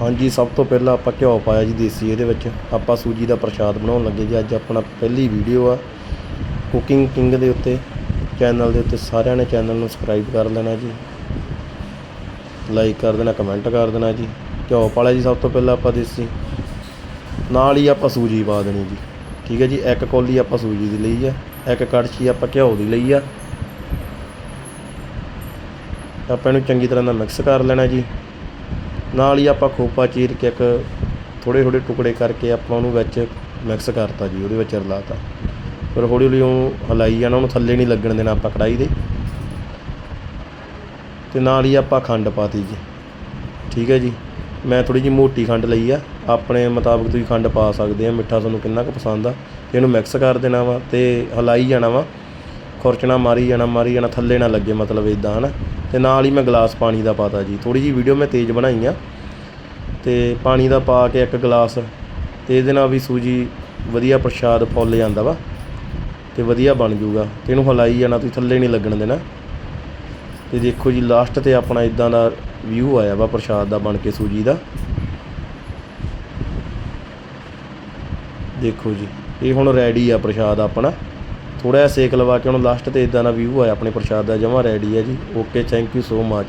ਹਾਂਜੀ, ਸਭ ਤੋਂ ਪਹਿਲਾਂ ਆਪਾਂ ਘਿਓ ਪਾਇਆ ਜੀ ਦੇਸੀ, ਇਹਦੇ ਵਿੱਚ ਆਪਾਂ ਸੂਜੀ ਦਾ ਪ੍ਰਸ਼ਾਦ ਬਣਾਉਣ ਲੱਗੇ ਜੀ। ਅੱਜ ਆਪਣਾ ਪਹਿਲੀ ਵੀਡੀਓ ਆ ਕੁਕਿੰਗ ਕਿੰਗ ਦੇ ਉੱਤੇ ਚੈਨਲ ਦੇ ਉੱਤੇ ਸਾਰਿਆਂ ਨੇ ਚੈਨਲ ਨੂੰ ਸਬਸਕ੍ਰਾਈਬ ਕਰ ਲੈਣਾ ਜੀ। ਲਾਈਕ ਕਰ ਦੇਣਾ ਕਮੈਂਟ ਕਰ ਦੇਣਾ ਜੀ। ਘਿਓ ਪਾਲਿਆ ਜੀ, ਸਭ ਤੋਂ ਪਹਿਲਾਂ ਆਪਾਂ ਦੇਸੀ। ਨਾਲ ਹੀ ਆਪਾਂ ਸੂਜੀ ਪਾ ਦੇਣੀ ਜੀ। ਠੀਕ ਹੈ ਜੀ, ਇੱਕ ਕੌਲੀ ਆਪਾਂ ਸੂਜੀ ਦੀ ਲਈ ਆ, ਇੱਕ ਕੜਛੀ ਆਪਾਂ ਘਿਓ ਦੀ ਲਈ ਆ। ਆਪਾਂ ਇਹਨੂੰ ਚੰਗੀ ਤਰ੍ਹਾਂ ਨਾਲ ਮਿਕਸ ਕਰ ਲੈਣਾ ਜੀ। ਨਾਲ ਹੀ ਆਪਾਂ ਖੋਪਾ ਚੀਰ ਕੇ ਇੱਕ ਥੋੜੇ ਥੋੜੇ ਟੁਕੜੇ ਕਰਕੇ ਆਪਾਂ ਉਹਨੂੰ ਵਿੱਚ ਮਿਕਸ ਕਰਤਾ ਜੀ, ਉਹਦੇ ਵਿੱਚ ਰਲਾਤਾ। ਫਿਰ ਹੌਲੀ ਹੌਲੀ ਉਹ ਹਲਾਈ ਜਾਣਾ, ਉਹਨੂੰ ਥੱਲੇ ਨਹੀਂ ਲੱਗਣ ਦੇਣਾ ਆਪਾਂ ਕੜਾਈ ਦੇ। ਤੇ ਨਾਲ ਹੀ ਆਪਾਂ ਖੰਡ ਪਾਤੀ ਜੀ। ਠੀਕ ਹੈ ਜੀ? ਮੈਂ ਥੋੜੀ ਜਿਹੀ ਮੋਟੀ ਖੰਡ ਲਈ ਆ। ਆਪਣੇ ਮੁਤਾਬਕ ਤੁਸੀਂ ਖੰਡ ਪਾ ਸਕਦੇ ਆ, ਮਿੱਠਾ ਤੁਹਾਨੂੰ ਕਿੰਨਾ ਕੁ ਪਸੰਦ ਆ। ਇਹਨੂੰ ਮਿਕਸ ਕਰ ਦੇਣਾ ਵਾ ਤੇ ਹਲਾਈ ਜਾਣਾ ਵਾ। ਖੁਰਚਣਾ ਮਾਰੀ ਜਾਣਾ ਮਾਰੀ ਜਾਣਾ, ਥੱਲੇ ਨਾ ਲੱਗੇ ਮਤਲਬ ਇਦਾਂ ਹਨਾ? ਤੇ ਨਾਲ ਹੀ ਮੈਂ ਗਲਾਸ ਪਾਣੀ ਦਾ ਪਾਤਾ ਜੀ। ਥੋੜੀ ਜਿਹੀ ਵੀਡੀਓ ਮੈਂ ਤੇਜ਼ ਬਣਾਈ ਆ। ਤੇ ਪਾਣੀ ਦਾ ਪਾ ਕੇ ਇੱਕ ਗਲਾਸ। ਤੇ ਇਹਦੇ ਨਾਲ ਵੀ ਸੂਜੀ ਵਧੀਆ ਪ੍ਰਸ਼ਾਦ ਫੁੱਲ ਜਾਂਦਾ ਵਾ। ਤੇ ਵਧੀਆ ਬਣ ਜੂਗਾ। ਤੇ ਇਹਨੂੰ ਹਲਾਈ ਜਾਣਾ, ਤੁਸੀਂ ਥੱਲੇ ਨਹੀਂ ਲੱਗਣ ਦੇਣਾ। ਤੇ ਦੇਖੋ ਜੀ ਲਾਸਟ ਤੇ ਆਪਣਾ ਇਦਾਂ ਦਾ ਵਿਊ ਆਇਆ ਵਾ ਪ੍ਰਸ਼ਾਦ ਦਾ ਬਣ ਕੇ ਸੂਜੀ ਦਾ। ਦੇਖੋ ਜੀ, ਇਹ ਹੁਣ ਰੈਡੀ ਆ ਪ੍ਰਸ਼ਾਦ ਆਪਣਾ। ਥੋੜ੍ਹਾ ਜਿਹਾ ਸੇਕ ਲਵਾ ਕੇ ਹੁਣ ਲਾਸਟ ਤੇ ਇੱਦਾਂ ਦਾ ਵਿਊ ਆਇਆ ਆਪਣੇ ਪ੍ਰਸ਼ਾਦ ਦਾ, ਜਮਾ ਰੈਡੀ ਹੈ ਜੀ। Okay thank you so much